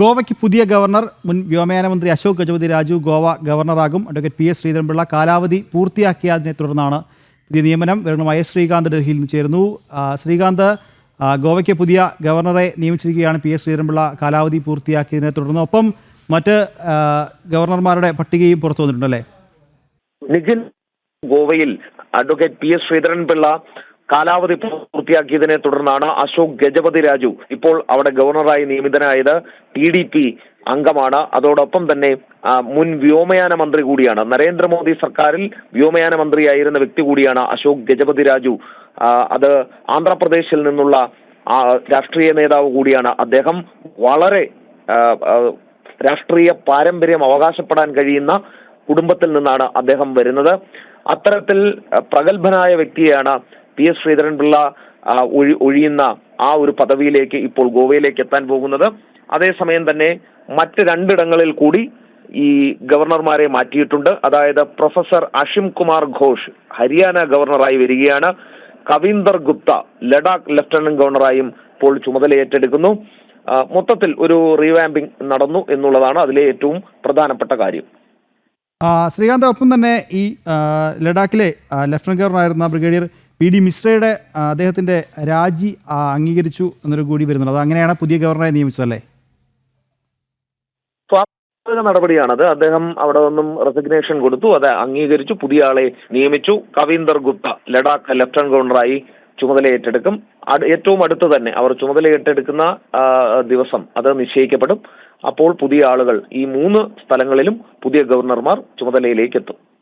ഗോവയ്ക്ക് പുതിയ ഗവർണർ മുൻ വ്യോമയാന മന്ത്രി അശോക് ഗജപതി രാജു ഗോവ ഗവർണറാകും. അഡ്വക്കേറ്റ് പി എസ് ശ്രീധരൻപിള്ള കാലാവധി പൂർത്തിയാക്കിയതിനെ തുടർന്നാണ് പുതിയ നിയമനം. വരുണമായ ശ്രീകാന്ത് ഡൽഹിയിൽ നിന്ന് ചേരുന്നു. ശ്രീകാന്ത് ഗോവയ്ക്ക് പുതിയ ഗവർണറെ നിയമിച്ചിരിക്കുകയാണ് പി എസ് ശ്രീധരൻപിള്ള കാലാവധി പൂർത്തിയാക്കിയതിനെ തുടർന്ന്. ഒപ്പം മറ്റ് ഗവർണർമാരുടെ പട്ടികയും പുറത്തു വന്നിട്ടുണ്ടല്ലേ? നിഖിൽ ഗോവയിൽ അഡ്വക്കേറ്റ് പി എസ് ശ്രീധരൻപിള്ള കാലാവധി പൂർത്തിയാക്കിയതിനെ തുടർന്നാണ് അശോക് ഗജപതി രാജു ഇപ്പോൾ അവിടെ ഗവർണറായി നിയമിതനായത് ടി ഡി പി അംഗമാണ്. അതോടൊപ്പം തന്നെ മുൻ വ്യോമയാന മന്ത്രി കൂടിയാണ്. നരേന്ദ്രമോദി സർക്കാരിൽ വ്യോമയാന മന്ത്രിയായിരുന്ന വ്യക്തി കൂടിയാണ് അശോക് ഗജപതി രാജു. അത് ആന്ധ്രാപ്രദേശിൽ നിന്നുള്ള രാഷ്ട്രീയ നേതാവ് കൂടിയാണ്. അദ്ദേഹം വളരെ രാഷ്ട്രീയ പാരമ്പര്യം അവകാശപ്പെടാൻ കഴിയുന്ന കുടുംബത്തിൽ നിന്നാണ് അദ്ദേഹം വരുന്നത്. അത്തരത്തിൽ പ്രഗത്ഭനായ വ്യക്തിയെയാണ് പി എസ് ശ്രീധരൻപിള്ള ഒഴി- ഒഴിയുന്ന ആ ഒരു പദവിയിലേക്ക് ഇപ്പോൾ ഗോവയിലേക്ക് എത്താൻ പോകുന്നത്. അതേസമയം തന്നെ മറ്റ് രണ്ടിടങ്ങളിൽ കൂടി ഈ ഗവർണർമാരെ മാറ്റിയിട്ടുണ്ട്. അതായത് പ്രൊഫസർ അഷിം കുമാർ ഘോഷ് ഹരിയാന ഗവർണറായി വരികയാണ്. കവീന്ദർ ഗുപ്ത ലഡാക്ക് ലഫ്റ്റനന്റ് ഗവർണറായും ഇപ്പോൾ ചുമതല ഏറ്റെടുക്കുന്നു മൊത്തത്തിൽ ഒരു റീവാമ്പിംഗ് നടന്നു എന്നുള്ളതാണ് അതിലെ ഏറ്റവും പ്രധാനപ്പെട്ട കാര്യം. ശ്രീകാന്ത് ഒപ്പം തന്നെ ഈ ലഡാക്കിലെ ലഫ്റ്റനന്റ് ഗവർണറായിരുന്ന ബ്രിഗേഡിയർ പി ഡി മിശ്രയുടെ അദ്ദേഹത്തിന്റെ രാജി അംഗീകരിച്ചു എന്നൊരു കൂടി വരുന്നുള്ളത് അങ്ങനെയാണ് പുതിയ ഗവർണറെ നിയമിച്ചതല്ലേ? നടപടിയാണത്. അദ്ദേഹം അവിടെ നിന്നും റെസിഗ്നേഷൻ കൊടുത്തു. അത് അംഗീകരിച്ചു പുതിയ ആളെ നിയമിച്ചു. കവീന്ദർ ഗുപ്ത ലഡാക്ക് ലഫ്റ്റനന്റ് ഗവർണറായി ചുമതല ഏറ്റെടുക്കും. ഏറ്റവും അടുത്ത് തന്നെ അവർ ചുമതല ഏറ്റെടുക്കുന്ന ദിവസം അത് നിശ്ചയിക്കപ്പെടും. അപ്പോൾ പുതിയ ആളുകൾ ഈ മൂന്ന് സ്ഥലങ്ങളിലും പുതിയ ഗവർണർമാർ ചുമതലയിലേക്ക് എത്തും